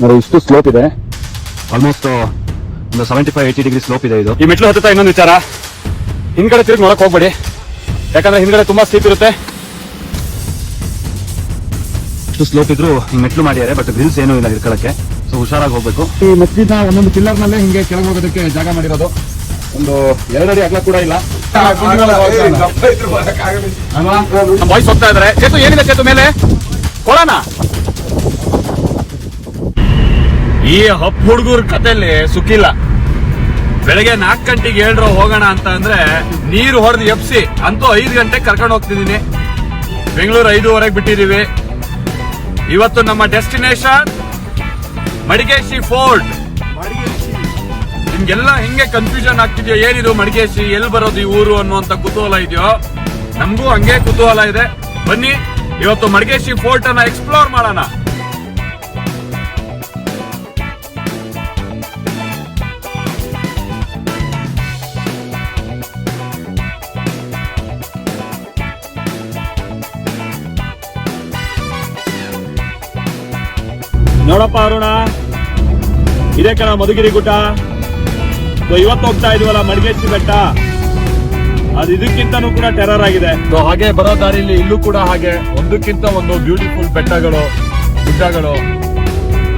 ನೋಡಿ ಇಷ್ಟು ಸ್ಲೋಪ್ ಇದೆ. ಆಲ್ಮೋಸ್ಟ್ ಒಂದು seventy five eighty degree slope ಇದೆ ಇದು. ಈ ಮೆಟ್ಲು ಹತ್ತಿರ ಇನ್ನೊಂದು ವಿಚಾರ. ಹಿಂದ್ಗಡೆ ತಿರುಗಿ ನೋಡಕ್ ಹೋಗ್ಬೇಡಿ. ಯಾಕಂದ್ರೆ ಹಿಂದ್ಗಡೆ ತುಂಬಾ ಸ್ಲೀಪ್ ಇರುತ್ತೆ. ಇಷ್ಟು ಸ್ಲೋಪ್ ಇದ್ರು ಹಿಂಗ್ ಮೆಟ್ಲು ಮಾಡಿದ್ದಾರೆ ಬಟ್ ಗ್ರಿಲ್ಸ್ ಏನೂ ಇಲ್ಲ ಇರ್ಕೊಳಕ್ಕೆ ಸೊ ಹುಷಾರಾಗಿ ಹೋಗ್ಬೇಕು. ಈ ಮೆಟ್ಲಿನ ಒಂದೊಂದು ಪಿಲ್ಲರ್ ನಲ್ಲೇ ಹಿಂಗೆ ಕೆಳಗೆ ಹೋಗೋದಕ್ಕೆ ಜಾಗ ಮಾಡಿರೋದು. ಒಂದು ಎರಡಡಿ ಅಗಲ ಕೂಡ ಇಲ್ಲ. ಬಾಯ್ಸ್ ಹೋಗ್ತಾ ಇದಾರೆ. ಚೇತು ಏನಿದೆ ಚೇತು ಮೇಲೆ? ಕೊಡೋಣ. ಈ ಹಪ್ ಹುಡುಗರ ಕತೆಯಲ್ಲಿ ಸುಖಿಲ್ಲ. ಬೆಳಗ್ಗೆ ನಾಲ್ಕು ಗಂಟೆಗೆ ಹೇಳ್ರು ಹೋಗೋಣ ಅಂತ ಅಂದ್ರೆ ನೀರು ಹೊಡೆದು ಎಪ್ಸಿ ಅಂತೂ ಐದು ಗಂಟೆಗೆ ಕರ್ಕೊಂಡು ಹೋಗ್ತಿದ್ದೀನಿ ಬೆಂಗಳೂರು ಐದೂವರೆಗೆ ಬಿಟ್ಟಿದ್ದೀವಿ ಇವತ್ತು ನಮ್ಮ ಡೆಸ್ಟಿನೇಷನ್ ಮಡಿಕೇಶಿ ಫೋರ್ಟ್. ನಿಮ್ಗೆಲ್ಲ ಹೆಂಗೆ ಕನ್ಫ್ಯೂಷನ್ ಆಗ್ತಿದ್ಯೋ, ಏನಿದು ಮಡಿಕೇಶಿ ಎಲ್ಲಿ ಬರೋದು ಈ ಊರು ಅನ್ನುವಂತ ಕುತೂಹಲ ಇದೆಯೋ? ನಮಗೂ ಹಂಗೆ ಕುತೂಹಲ ಇದೆ. ಬನ್ನಿ, ಇವತ್ತು ಮಡಿಕೇಶಿ ಫೋರ್ಟ್ ಅನ್ನ ಎಕ್ಸ್ಪ್ಲೋರ್ ಮಾಡೋಣ. ನೋಡಪ್ಪ ಅರುಣ. ಇದೇ ಕಣ ಮಧುಗಿರಿ ಗುಡ್ಡ. ಇವತ್ತು ಹೋಗ್ತಾ ಇದೀವಲ್ಲ ಮಡಿಗೇಶಿ ಬೆಟ್ಟ. ಅದು ಇದಕ್ಕಿಂತನೂ ಕೂಡ ಟೆರರ್ ಆಗಿದೆ. ಹಾಗೆ ಬರೋ ದಾರಿಲಿ ಇಲ್ಲೂ ಕೂಡ ಹಾಗೆ ಒಂದಕ್ಕಿಂತ ಒಂದು ಬ್ಯೂಟಿಫುಲ್ ಬೆಟ್ಟಗಳು, ಗುಡ್ಡಗಳು.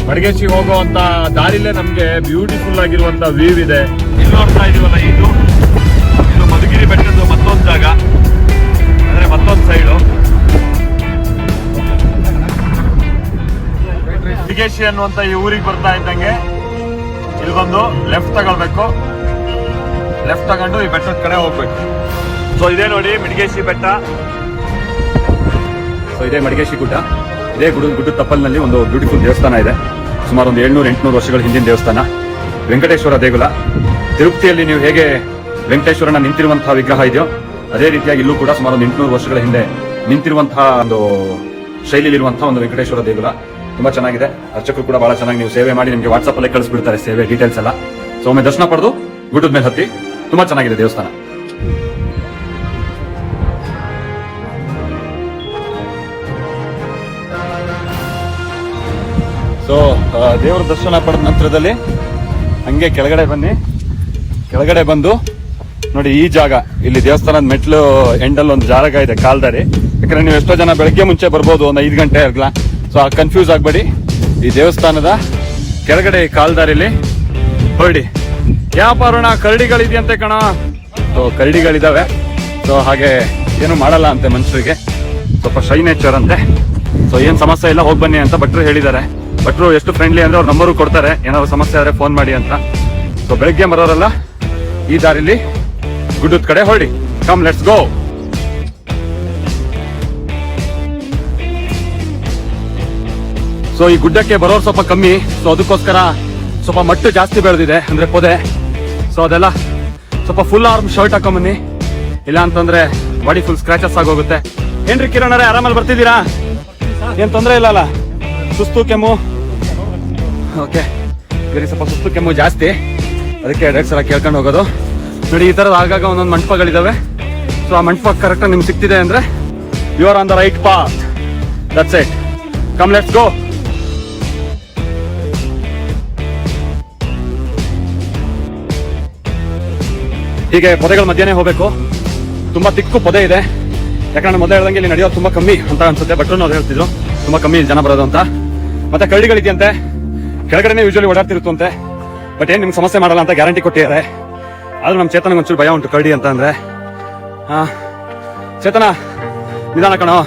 ಮಡಗೇಶಿ ಹೋಗುವಂತ ದಾರಿಲೇ ನಮ್ಗೆ ಬ್ಯೂಟಿಫುಲ್ ಆಗಿರುವಂತ ವ್ಯೂ ಇದೆ. ಇಲ್ಲಿ ನೋಡ್ತಾ ಇದೀವಲ್ಲ ಇದು. ಇದು ಮಧುಗಿರಿ ಬೆಟ್ಟದ ಮತ್ತೊಂದು ಜಾಗ. ಅಂದ್ರೆ ಮತ್ತೊಂದು ಸೈಡು ಮಡಿಗೇಶಿ ಅನ್ನುವಂತ ಈ ಊರಿಗೆ ಬರ್ತಾ ಇದ್ದಂಗೆ ಇಲ್ಲಿ ಬಂದು ಲೆಫ್ಟ್ ತಗೊಳ್ಬೇಕು. ಲೆಫ್ಟ್ ತಗೊಂಡು ಈ ಬೆಟ್ಟದ ಕಡೆ ಹೋಗ್ಬೇಕು. ಸೊ ಇದೇ ನೋಡಿ ಮಿಡಿಗೇಶಿ ಬೆಟ್ಟ. ಸೊ ಇದೇ ಮಡಿಗೇಶಿ ಗುಡ್ಡ. ಇದೇ ಗುಡ್ಡ ಗುಡ್ಡದ ತಪ್ಪಲಿನಲ್ಲಿ ಒಂದು ಬ್ಯೂಟಿಫುಲ್ ದೇವಸ್ಥಾನ ಇದೆ. ಸುಮಾರು ಒಂದು ಏಳ್ನೂರು, ಎಂಟುನೂರು ವರ್ಷಗಳ ಹಿಂದಿನ ದೇವಸ್ಥಾನ. ವೆಂಕಟೇಶ್ವರ ದೇಗುಲ. ತಿರುಪತಿಯಲ್ಲಿ ನೀವು ಹೇಗೆ ವೆಂಕಟೇಶ್ವರನ ನಿಂತಿರುವಂತಹ ವಿಗ್ರಹ ಇದೆಯೋ, ಅದೇ ರೀತಿಯಾಗಿ ಇಲ್ಲೂ ಕೂಡ ಸುಮಾರು ಒಂದು ಎಂಟುನೂರು ವರ್ಷಗಳ ಹಿಂದೆ ನಿಂತಿರುವಂತಹ ಒಂದು ಶೈಲಿಯಲ್ಲಿರುವಂತಹ ಒಂದು ವೆಂಕಟೇಶ್ವರ ದೇಗುಲ. ತುಂಬಾ ಚೆನ್ನಾಗಿದೆ. ಅರ್ಚಕರು ಕೂಡ ಬಹಳ ಚೆನ್ನಾಗಿ ನೀವು ಸೇವೆ ಮಾಡಿ ನಿಮಗೆ ವಾಟ್ಸ್ಆಪ್ ಅಲ್ಲೇ ಕಳಿಸ್ಬಿಡ್ತಾರೆ ಸೇವೆ ಡೀಟೇಲ್ಸ್ ಎಲ್ಲ. ಸೊ ಒಮ್ಮೆ ದರ್ಶನ ಪಡೆದು ಗುಡ್ಡದ ಮೇಲೆ ಹತ್ತಿ ತುಂಬಾ ಚೆನ್ನಾಗಿದೆ ದೇವಸ್ಥಾನ. ಸೊ ದೇವರ ದರ್ಶನ ಪಡೆದ ನಂತರದಲ್ಲಿ ಹಂಗೆ ಕೆಳಗಡೆ ಬನ್ನಿ. ಕೆಳಗಡೆ ಬಂದು ನೋಡಿ ಈ ಜಾಗ, ಇಲ್ಲಿ ದೇವಸ್ಥಾನದ ಮೆಟ್ಲು ಎಂಡಲ್ಲಿ ಒಂದು ಜಾಗ ಇದೆ, ಕಾಲ್ದಾರಿ. ಯಾಕಂದ್ರೆ ನೀವು ಎಷ್ಟೋ ಜನ ಬೆಳಗ್ಗೆ ಮುಂಚೆ ಬರ್ಬೋದು, ಒಂದು ಐದು ಗಂಟೆ ಆಗಲ್ಲ ಸೊ ಆ ಕನ್ಫ್ಯೂಸ್ ಆಗಬೇಡಿ. ಈ ದೇವಸ್ಥಾನದ ಕೆಳಗಡೆ ಕಾಲ್ದಾರಿಲಿ ಹೊರಡಿ. ವ್ಯಾಪಾರಣ ಕರಡಿಗಳಿದೆಯಂತೆ ಕಣ. ಸೊ ಕರಡಿಗಳಿದ್ದಾವೆ ಸೊ ಹಾಗೆ ಏನು ಮಾಡಲ್ಲ ಅಂತೆ ಮನುಷ್ಯರಿಗೆ ಸ್ವಲ್ಪ ಶೈ ನೇಚರ್ ಅಂತೆ. ಸೊ ಏನು ಸಮಸ್ಯೆ ಇಲ್ಲ, ಹೋಗಿ ಬನ್ನಿ ಅಂತ ಭಟ್ರು ಹೇಳಿದ್ದಾರೆ. ಭಟ್ರು ಎಷ್ಟು ಫ್ರೆಂಡ್ಲಿ ಅಂದ್ರೆ ಅವ್ರ ನಂಬರು ಕೊಡ್ತಾರೆ. ಏನಾದ್ರು ಸಮಸ್ಯೆ ಆದರೆ ಫೋನ್ ಮಾಡಿ ಅಂತ. ಸೊ ಬೆಳಗ್ಗೆ ಬರೋರಲ್ಲ ಈ ದಾರಿಲಿ ಗುಡ್ಡದ ಕಡೆ ಹೊರಡಿ. ಕಮ್ ಲೆಟ್ಸ್ ಗೋ ಸೊ ಈ ಗುಡ್ಡಕ್ಕೆ ಬರೋರು ಸ್ವಲ್ಪ ಕಮ್ಮಿ. ಸೊ ಅದಕ್ಕೋಸ್ಕರ ಸ್ವಲ್ಪ ಮಟ್ಟು ಜಾಸ್ತಿ ಬೆಳೆದಿದೆ ಅಂದ್ರೆ ಪೊದೆ. ಸೊ ಅದೆಲ್ಲ ಸ್ವಲ್ಪ ಫುಲ್ ಆರ್ಮ್ ಶರ್ಟ್ ಹಾಕೊಂಬನ್ನಿ. ಇಲ್ಲ ಅಂತಂದ್ರೆ ಬಾಡಿ ಫುಲ್ ಸ್ಕ್ರಾಚಸ್ ಆಗೋಗುತ್ತೆ. ಏನ್ರಿ ಕಿರಣ್ ಅವರೇ ಆರಾಮಲ್ಲಿ ಬರ್ತಿದ್ದೀರಾ? ಏನ್ ತೊಂದರೆ ಇಲ್ಲಲ್ಲ ಸುಸ್ತು, ಕೆಮ್ಮು? ಓಕೆ ಬೇರೆ ಸ್ವಲ್ಪ ಸುಸ್ತು, ಕೆಮ್ಮು ಜಾಸ್ತಿ. ಅದಕ್ಕೆ ಎರಡು ಸಲ ಕೇಳ್ಕೊಂಡು ಹೋಗೋದು. ನೋಡಿ, ಈ ಥರದ ಆಗಾಗ ಒಂದೊಂದು ಮಂಟಪಗಳಿದಾವೆ. ಸೊ ಆ ಮಂಟಪ ಕರೆಕ್ಟಾಗಿ ನಿಮ್ಗೆ ಸಿಗ್ತಿದೆ ಅಂದ್ರೆ you are on the right path that's it come let's go ಹೀಗೆ ಪೊದೆಗಳ ಮಧ್ಯೆನೇ ಹೋಗ್ಬೇಕು. ತುಂಬಾ ತಿಕ್ಕು ಪೊದೆ ಇದೆ. ಯಾಕಂದ್ರೆ ಮೊದಲು ಹೇಳ್ದಂಗೆ ಇಲ್ಲಿ ನಡೆಯೋದು ತುಂಬಾ ಕಮ್ಮಿ ಅಂತ ಅನ್ಸುತ್ತೆ. ಭಟ್ರು ಅವ್ರು ಹೇಳ್ತಿದ್ರು. ತುಂಬಾ ಕಮ್ಮಿ ಜನ ಬರೋದು ಅಂತ. ಮತ್ತೆ ಕರಡಿಗಳಿದೆಯಂತೆ ಕೆಳಗಡೆನೆ ಯೂಶಲಿ ಓಡಾಡ್ತಿರುತ್ತಂತೆ. ಬಟ್ ಏನ್ ನಿಮ್ಗೆ ಸಮಸ್ಯೆ ಮಾಡಲ್ಲ ಅಂತ ಗ್ಯಾರಂಟಿ ಕೊಟ್ಟಿದ್ದಾರೆ. ಆದ್ರೂ ನಮ್ಮ ಚೇತನ ಒಂಚೂರು ಭಯ ಉಂಟು ಕರಡಿ ಅಂತ ಅಂದ್ರೆ. ಹಾ. ಚೇತನ, ನಿಧಾನ ಕಣೋ.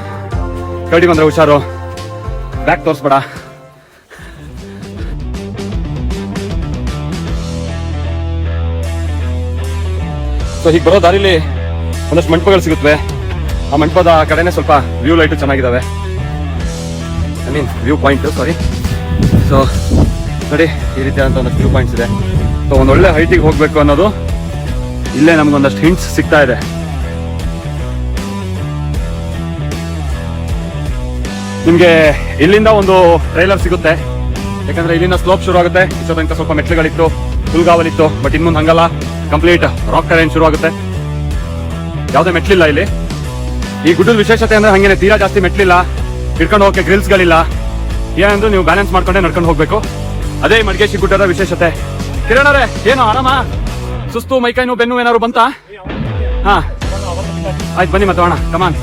ಕರಡಿ ಬಂದ್ರೆ ಹುಷಾರು. ಬ್ಯಾಕ್ ತೋರಿಸ್ಬೇಡ. ಸೊ ಹೀಗೆ ಬರೋ ದಾರಿಲಿ ಒಂದಷ್ಟು ಮಂಟಪಗಳು ಸಿಗುತ್ತವೆ ಆ ಮಂಟಪದ ಕಡೆನೆ ಸ್ವಲ್ಪ ವ್ಯೂ ಲೈಟ್ ಚೆನ್ನಾಗಿದ್ದಾವೆ I mean viewpoint sorry so ನೋಡಿ, ಈ ರೀತಿಯಾದಂಥ ಒಂದಷ್ಟು ವ್ಯೂ ಪಾಯಿಂಟ್ಸ್ ಇದೆ. ಸೊ ಒಂದೊಳ್ಳೆ ಹೈಟಿಗೆ ಹೋಗ್ಬೇಕು ಅನ್ನೋದು ಇಲ್ಲೇ ನಮ್ಗೆ ಒಂದಷ್ಟು ಹಿಂಟ್ಸ್ ಸಿಗ್ತಾ ಇದೆ. ನಿಮಗೆ ಇಲ್ಲಿಂದ ಒಂದು ಟ್ರೈಲರ್ ಸಿಗುತ್ತೆ. ಯಾಕಂದ್ರೆ ಇಲ್ಲಿಂದ ಸ್ಲೋಪ್ ಶುರು ಆಗುತ್ತೆ ಇಷ್ಟೋ ಸ್ವಲ್ಪ ಮೆಟ್ಲುಗಳಿತ್ತು ಹುಲ್ಗಾವಲಿತ್ತು ಬಟ್ ಇನ್ಮುಂದೆ ಹಂಗಲ್ಲ. ಕಂಪ್ಲೀಟ್ ರಾಕ್ ಟೆರೈನ್ ಶುರು ಆಗುತ್ತೆ ಯಾವುದೇ ಮೆಟ್ಲಿಲ್ಲ ಇಲ್ಲಿ. ಈ ಗುಡ್ಡದ ವಿಶೇಷತೆ ಅಂದ್ರೆ ಹಂಗೇನೆ ತೀರಾ ಜಾಸ್ತಿ ಮೆಟ್ಲಿಲ್ಲ. ಹಿಡ್ಕೊಂಡು ಹೋಗಕ್ಕೆ ಗ್ರಿಲ್ಸ್ಗಳಿಲ್ಲ ಏನಂದ್ರೆ ನೀವು ಬ್ಯಾಲೆನ್ಸ್ ಮಾಡ್ಕೊಂಡೆ ನಡ್ಕೊಂಡು ಹೋಗ್ಬೇಕು. ಅದೇ ಮಡ್ಗೇಶಿ ಗುಡ್ಡದ ವಿಶೇಷತೆ. ಕಿರಣರೇ, ಏನು ಆರಾಮ? ಸುಸ್ತು ಮೈಕೈ ನೋವು ಬೆನ್ನು ಏನಾದ್ರು ಬಂತಾ? ಹಾ. ಆಯ್ತು, ಬನ್ನಿ ಮತ್ತೆ ಅಣ್ಣ ಕಮಾನ್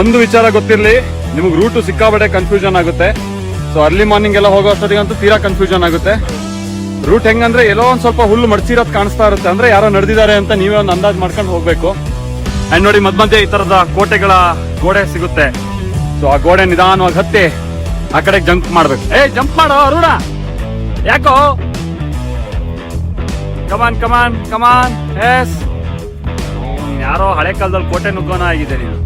ಒಂದು ವಿಚಾರ ಗೊತ್ತಿರ್ಲಿ, ನಿಮಗೆ ರೂಟು ಸಿಕ್ಕಾಬಡೆ ಕನ್ಫ್ಯೂಷನ್ ಆಗುತ್ತೆ. ಸೊ ಅರ್ಲಿ ಮಾರ್ನಿಂಗ್ ಎಲ್ಲ ಹೋಗೋ ಅಷ್ಟೊತ್ತಿಗಂತೂ ತೀರಾ ಕನ್ಫ್ಯೂಷನ್ ಆಗುತ್ತೆ. ರೂಟ್ ಹೆಂಗಂದ್ರೆ ಎಲ್ಲೋ ಒಂದ್ ಸ್ವಲ್ಪ ಹುಲ್ಲು ಮಡ್ಸಿರೋದ್ ಕಾಣಿಸ್ತಾ ಇರುತ್ತೆ. ಅಂದ್ರೆ ಯಾರೋ ನಡೆದಿದ್ದಾರೆ ಅಂತ ನೀವೇ ಒಂದು ಅಂದಾಜ್ ಮಾಡ್ಕೊಂಡು ಹೋಗ್ಬೇಕು. ಅಂಡ್ ನೋಡಿ ಮದ್ ಮಧ್ಯೆ ಈ ತರದ ಕೋಟೆಗಳ ಗೋಡೆ ಸಿಗುತ್ತೆ. ಸೊ ಆ ಗೋಡೆ ನಿಧಾನವಾಗಿ ಹತ್ತಿ ಆ ಕಡೆ ಜಂಪ್ ಮಾಡ್ಬೇಕು. ಏ ಜಂಪ್ ಮಾಡೋ, ಅರುಣ! ಯಾಕೋ? ಕಮಾನ್ ಕಮಾನ್ ಕಮಾನ್ ಎಸ್ ಯಾರೋ ಹಳೆ ಕಾಲದಲ್ಲಿ ಕೋಟೆ ನುಗ್ಗೋನ ಆಗಿದೆ ನೀನು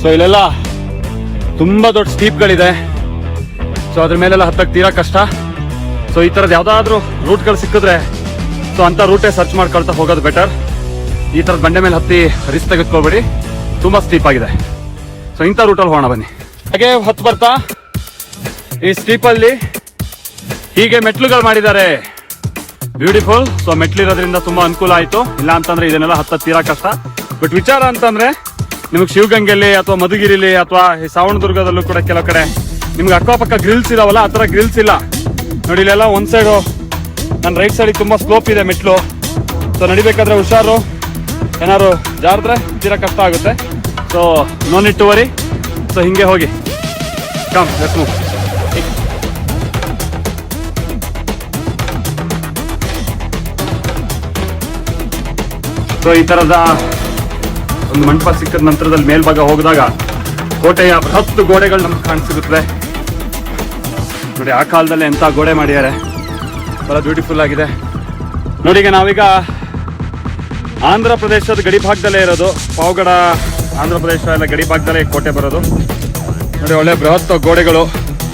ಸೊ ಇಲ್ಲೆಲ್ಲ ತುಂಬಾ ದೊಡ್ಡ ಸ್ಟೀಪ್ಗಳಿದೆ. ಸೊ ಅದ್ರ ಮೇಲೆಲ್ಲ ಹತ್ತಕ್ಕೆ ತೀರಾ ಕಷ್ಟ. ಸೊ ಈ ಥರದ್ದು ಯಾವ್ದಾದ್ರು ರೂಟ್ಗಳು ಸಿಕ್ಕಿದ್ರೆ ಸೊ ಅಂತ ರೂಟೇ ಸರ್ಚ್ ಮಾಡ್ಕೊಳ್ತಾ ಹೋಗೋದು ಬೆಟರ್ ಈ ಥರದ ಬಂಡೆ ಮೇಲೆ ಹತ್ತಿ ರಿಸ್ಕ್ ತೆಗೆದುಕೋಬೇಡಿ ತುಂಬಾ ಸ್ಟೀಪ್ ಆಗಿದೆ. ಸೊ ಇಂಥ ರೂಟಲ್ಲಿ ಹೋಗೋಣ ಬನ್ನಿ. ಹಾಗೆ ಹತ್ತು ಬರ್ತಾ. ಈ ಸ್ಟೀಪಲ್ಲಿ ಹೀಗೆ ಮೆಟ್ಲುಗಳು ಮಾಡಿದ್ದಾರೆ. ಬ್ಯೂಟಿಫುಲ್ ಸೊ ಮೆಟ್ಲಿರೋದ್ರಿಂದ ತುಂಬಾ ಅನುಕೂಲ ಆಯ್ತು. ಇಲ್ಲ ಅಂತಂದ್ರೆ ಇದನ್ನೆಲ್ಲ ಹತ್ತ ತೀರಾ ಕಷ್ಟ. ಬಟ್ ವಿಚಾರ ಅಂತಂದ್ರೆ ನಿಮಗೆ ಶಿವಗಂಗೆಯಲ್ಲಿ ಅಥವಾ ಮಧುಗಿರಿಲಿ ಅಥವಾ ಈ ಶ್ರಾವಣದುರ್ಗದಲ್ಲೂ ಕೂಡ ಕೆಲವು ಕಡೆ ನಿಮ್ಗೆ ಅಕ್ಕಪಕ್ಕ ಗ್ರಿಲ್ಸ್ ಇದಾವಲ್ಲ, ಆ ಥರ ಗ್ರಿಲ್ಸ್ ಇಲ್ಲ. ನೋಡಿ, ಇಲ್ಲೆಲ್ಲ ಒಂದ್ ಸೈಡು ನನ್ನ ರೈಟ್ ಸೈಡಿಗೆ ತುಂಬಾ ಸ್ಲೋಪ್ ಇದೆ ಮೆಟ್ಲು. ಸೊ ನಡಿಬೇಕಾದ್ರೆ ಹುಷಾರು. ಏನಾದ್ರು ಜಾರಿದ್ರೆ ತೀರಾ ಕಷ್ಟ ಆಗುತ್ತೆ. So no need to worry so ಹಿಂಗೆ ಹೋಗಿ. ಕಮ್ ಲೆಟ್ಸ್ ಮೂವ್ ಸೊ ಈ ತರದ ಒಂದು ಮಂಟಪ ಸಿಕ್ಕಿದ ನಂತರದಲ್ಲಿ ಮೇಲ್ಭಾಗ ಹೋಗಿದಾಗ ಕೋಟೆಯ ಹತ್ತು ಗೋಡೆಗಳು ನಮ್ಗೆ ಕಾಣಿಸಿರುತ್ತದೆ ನೋಡಿ, ಆ ಕಾಲದಲ್ಲಿ ಎಂಥ ಗೋಡೆ ಮಾಡಿದ್ದಾರೆ. ಬಹಳ ಬ್ಯೂಟಿಫುಲ್ ಆಗಿದೆ. ನೋಡಿ, ಈಗ ನಾವೀಗ ಆಂಧ್ರ ಪ್ರದೇಶದ ಗಡಿ ಭಾಗದಲ್ಲೇ ಇರೋದು. ಪಾವಗಡ ಆಂಧ್ರ ಪ್ರದೇಶ ಎಲ್ಲ ಗಡಿ ಭಾಗದಲ್ಲೇ ಕೋಟೆ ಬರೋದು. ನೋಡಿ, ಒಳ್ಳೆ ಬೃಹತ್ ಗೋಡೆಗಳು.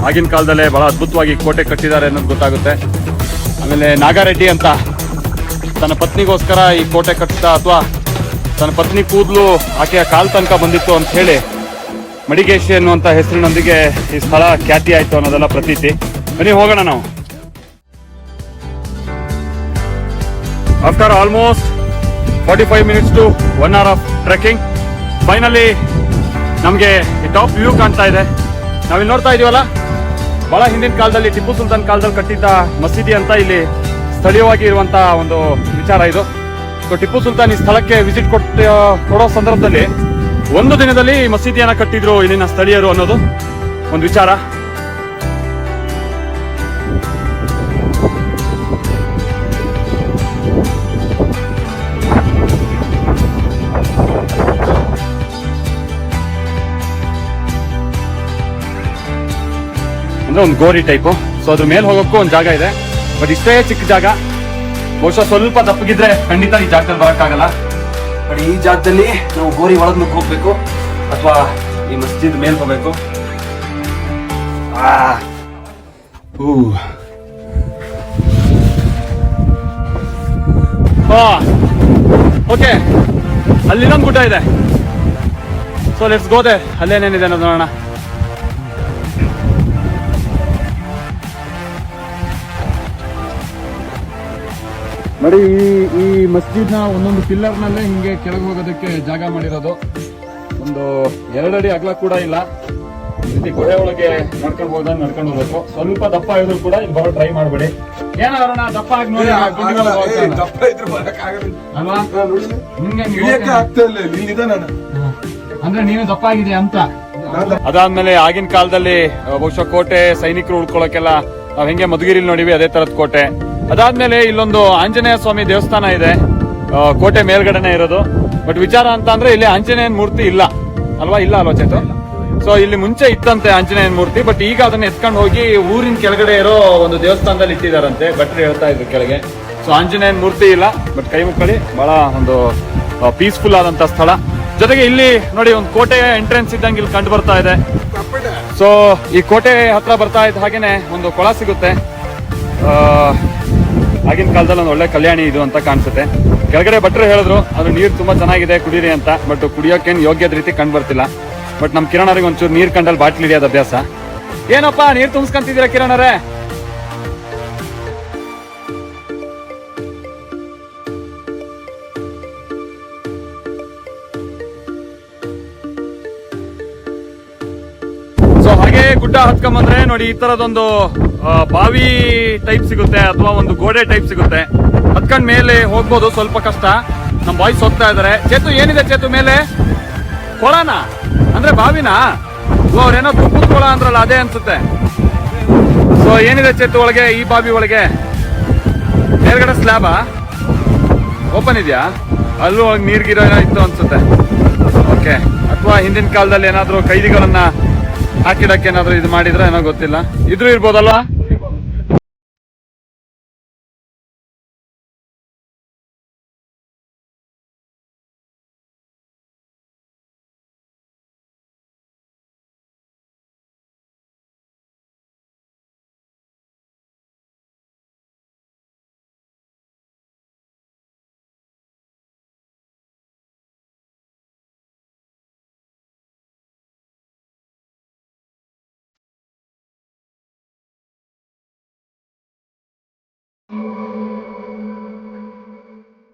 ಆಗಿನ ಕಾಲದಲ್ಲೇ ಬಹಳ ಅದ್ಭುತವಾಗಿ ಕೋಟೆ ಕಟ್ಟಿದ್ದಾರೆ ಅನ್ನೋದು ಗೊತ್ತಾಗುತ್ತೆ. ಆಮೇಲೆ ನಾಗಾರೆಡ್ಡಿ ಅಂತ ತನ್ನ ಪತ್ನಿಗೋಸ್ಕರ ಈ ಕೋಟೆ ಕಟ್ಟಿದ ಅಥವಾ ತನ್ನ ಪತ್ನಿ ಕೂದಲು ಆಕೆಯ ಕಾಲ್ ತನಕ ಬಂದಿತ್ತು ಅಂತ ಹೇಳಿ ಮಡಿಗೇಶಿ ಅನ್ನುವಂತ ಹೆಸರಿನೊಂದಿಗೆ ಈ ಸ್ಥಳ ಖ್ಯಾತಿ ಆಯ್ತು ಅನ್ನೋದೆಲ್ಲ ಪ್ರತೀತಿ. ಬನ್ನಿ, ಹೋಗೋಣ ನಾವು. After almost forty five minutes to one hour of trekking finally ನಮಗೆ ಟಾಪ್ ವ್ಯೂ ಕಾಣ್ತಾ ಇದೆ. ನಾವಿಲ್ಲಿ ನೋಡ್ತಾ ಇದೀವಲ್ಲ? ಬಹಳ ಹಿಂದಿನ ಕಾಲದಲ್ಲಿ, ಟಿಪ್ಪು ಸುಲ್ತಾನ್ ಕಾಲದಲ್ಲಿ ಕಟ್ಟಿದ್ದ ಮಸೀದಿ ಅಂತ ಇಲ್ಲಿ ಸ್ಥಳೀಯವಾಗಿ ಇರುವಂತಹ ಒಂದು ವಿಚಾರ ಇದು. ಸೊ, ಟಿಪ್ಪು ಸುಲ್ತಾನ್ ಈ ಸ್ಥಳಕ್ಕೆ ವಿಸಿಟ್ ಕೊಟ್ಟ, ಕೊಡೋ ಸಂದರ್ಭದಲ್ಲಿ ಒಂದು ದಿನದಲ್ಲಿ ಮಸೀದಿಯನ್ನ ಕಟ್ಟಿದ್ರು ಇಲ್ಲಿನ ಸ್ಥಳೀಯರು ಅನ್ನೋದು ಒಂದು ವಿಚಾರ. ಅಂದ್ರೆ ಒಂದು ಗೋರಿ ಟೈಪು ಸೊ ಅದ್ರ ಮೇಲೆ ಹೋಗೋಕ್ಕೂ ಒಂದು ಜಾಗ ಇದೆ. ಬಟ್ ಇಷ್ಟೇ ಚಿಕ್ಕ ಜಾಗ. ಬಹುಶಃ ಸ್ವಲ್ಪ ದಪ್ಪಗಿದ್ರೆ ಖಂಡಿತ ಈ ಜಾಗದಲ್ಲಿ ಬರೋಕ್ಕಾಗಲ್ಲ. ಬಟ್ ಈ ಜಾಗದಲ್ಲಿ ನಾವು ಗೋರಿ ಒಳಗ್ ನುಗ್ಗ್ ಹೋಗ್ಬೇಕು ಅಥವಾ ಈ ಮಸ್ಜಿದ್ ಮೇಲ್ ಹೋಗ್ಬೇಕು. ಓಕೆ ಅಲ್ಲಿ ಇನ್ನೊಂದು ಗುಡ್ಡ ಇದೆ. ಸೊ ಲೆಟ್ಸ್ ಗೋದೆ ಅಲ್ಲೇನೇನಿದೆ ಅನ್ನೋದು ನೋಡೋಣ. ನೋಡಿ ಈ ಈ ಮಸ್ಜಿದ್ನ ಒಂದೊಂದು ಪಿಲ್ಲರ್ ನಲ್ಲೇ ಹಿಂಗೆ ಕೆಳಗೆ ಹೋಗೋದಕ್ಕೆ ಜಾಗ ಮಾಡಿರೋದು. ಒಂದು ಎರಡಡಿ ಅಗಲ ಕೂಡ ಇಲ್ಲ. ಈ ರೀತಿ ಗೋಡೆ ಒಳಗೆ ನಡ್ಕೊಂಡು ಹೋದಾಗ ನಡ್ಕೊಂಡು ಹೋಗ್ಬೇಕು. ಸ್ವಲ್ಪ ದಪ್ಪ ಇದ್ರು ಕೂಡ ಇಲ್ಲಿ ಬರೋ ಟ್ರೈ ಮಾಡಬೇಡಿ. ಏನಾದ್ರು ದಪ್ಪ ಆಗಿ ನೋಡಿ. ಅಲ್ವಾ? ಹಿಂಗೆ ಅಂದ್ರೆ ನೀನು ದಪ್ಪ ಆಗಿದೆ ಅಂತ? ಅದಾದ್ಮೇಲೆ ಆಗಿನ ಕಾಲದಲ್ಲಿ ಬಹುಶಃ ಕೋಟೆ ಸೈನಿಕರು ಉಳ್ಕೊಳಕ್ಕೆಲ್ಲ ನಾವ್ ಹೆಂಗೆ ಮಧುಗಿರಿಲಿ ನೋಡಿವಿ ಅದೇ ತರದ ಕೋಟೆ. ಅದಾದ್ಮೇಲೆ ಇಲ್ಲೊಂದು ಆಂಜನೇಯ ಸ್ವಾಮಿ ದೇವಸ್ಥಾನ ಇದೆ. ಕೋಟೆ ಮೇಲ್ಗಡೆನೆ ಇರೋದು. ಬಟ್ ವಿಚಾರ ಅಂತ ಅಂದ್ರೆ ಇಲ್ಲಿ ಆಂಜನೇಯನ್ ಮೂರ್ತಿ ಇಲ್ಲ. ಅಲ್ವಾ? ಇಲ್ಲ ಅಲ್ವಾ ಚೇತು? ಸೊ ಇಲ್ಲಿ ಮುಂಚೆ ಇತ್ತಂತೆ ಆಂಜನೇಯನ್ ಮೂರ್ತಿ ಬಟ್ ಈಗ ಅದನ್ನ ಎತ್ಕೊಂಡು ಹೋಗಿ ಊರಿನ ಕೆಳಗಡೆ ಇರೋ ಒಂದು ದೇವಸ್ಥಾನದಲ್ಲಿ ಇಟ್ಟಿದಾರಂತೆ. ಭಟ್ರು ಹೇಳ್ತಾ ಇದ್ರು ಕೆಳಗೆ. ಸೊ ಆಂಜನೇಯನ್ ಮೂರ್ತಿ ಇಲ್ಲ ಬಟ್ ಕೈ ಮುಕ್ಕಳಿ, ಬಹಳ ಒಂದು ಪೀಸ್ಫುಲ್ ಆದಂತ ಸ್ಥಳ. ಜೊತೆಗೆ ಇಲ್ಲಿ ನೋಡಿ ಒಂದು ಕೋಟೆಯ ಎಂಟ್ರೆನ್ಸ್ ಇದ್ದಂಗೆ ಇಲ್ಲಿ ಕಂಡು ಬರ್ತಾ ಇದೆ. ಸೊ ಈ ಕೋಟೆ ಹತ್ರ ಬರ್ತಾ ಇದ್ದ ಹಾಗೇನೆ ಒಂದು ಕೊಳ ಸಿಗುತ್ತೆ. ಆಗಿನ ಕಾಲದಲ್ಲಿ ಒಂದು ಒಳ್ಳೆ ಕಲ್ಯಾಣಿ ಇದು ಅಂತ ಕಾಣಿಸುತ್ತೆ. ಕೆಳಗಡೆ ಭಟ್ರು ಹೇಳಿದ್ರು, ಅದು ನೀರು ತುಂಬಾ ಚೆನ್ನಾಗಿದೆ, ಕುಡೀರಿ ಅಂತ. ಬಟ್ ಕುಡಿಯೋಕೇನು ಯೋಗ್ಯದ ರೀತಿ ಕಂಡು ಬರ್ತಿಲ್ಲ. ಬಟ್ ನಮ್ಮ ಕಿರಣರಿಗೆ ಒಂಚೂರು ನೀರ್ ಕಂಡಲ್ಲಿ ಬಾಟ್ಲಿ ಹಿಡಿಯೋದು ಅಭ್ಯಾಸ. ಏನಪ್ಪಾ, ನೀರು ತುಂಬಿಸ್ಕೊಂತಿದ್ದೀರಾ ಕಿರಣ್ ಹತ್ಕೊಂಬಂದ್ರೆ ನೋಡಿ, ಈ ತರದೊಂದು ಬಾವಿ ಟೈಪ್ ಸಿಗುತ್ತೆ ಅಥವಾ ಒಂದು ಗೋಡೆ ಟೈಪ್ ಸಿಗುತ್ತೆ. ಹತ್ಕೊಂಡ್ ಮೇಲೆ ಹೋಗ್ಬೋದು, ಸ್ವಲ್ಪ ಕಷ್ಟ. ನಮ್ ಬಾಯ್ಸ್ ಹೋಗ್ತಾ ಇದಾರೆ. ಚೇತು, ಏನಿದೆ ಚೇತು ಮೇಲೆ? ಕೊಳನ? ಅಂದ್ರೆ ಬಾವಿನ? ಅವ್ರೇನೋ ತುಪ್ಪದ ಕೊಳ ಅಂದ್ರಲ್ಲ, ಅದೇ ಅನ್ಸುತ್ತೆ. ಸೊ ಏನಿದೆ ಚೇತು ಒಳಗೆ, ಈ ಬಾವಿ ಒಳಗೆ? ಮೇಲ್ಗಡೆ ಸ್ಲ್ಯಾಬಾ ಓಪನ್ ಇದೆಯಾ? ಅಲ್ಲೂ ನೀರ್ಗಿರೋ ಏನೋ ಇತ್ತು ಅನ್ಸುತ್ತೆ. ಓಕೆ ಅಥವಾ ಹಿಂದಿನ ಕಾಲದಲ್ಲಿ ಏನಾದ್ರು ಕೈದಿಗಳನ್ನ ಹಾಕಿಡಕ್ಕೆ ಏನಾದ್ರು ಇದು ಮಾಡಿದ್ರೆ ಏನೋ ಗೊತ್ತಿಲ್ಲ. ಇದ್ರೂ ಇರ್ಬೋದಲ್ವಾ?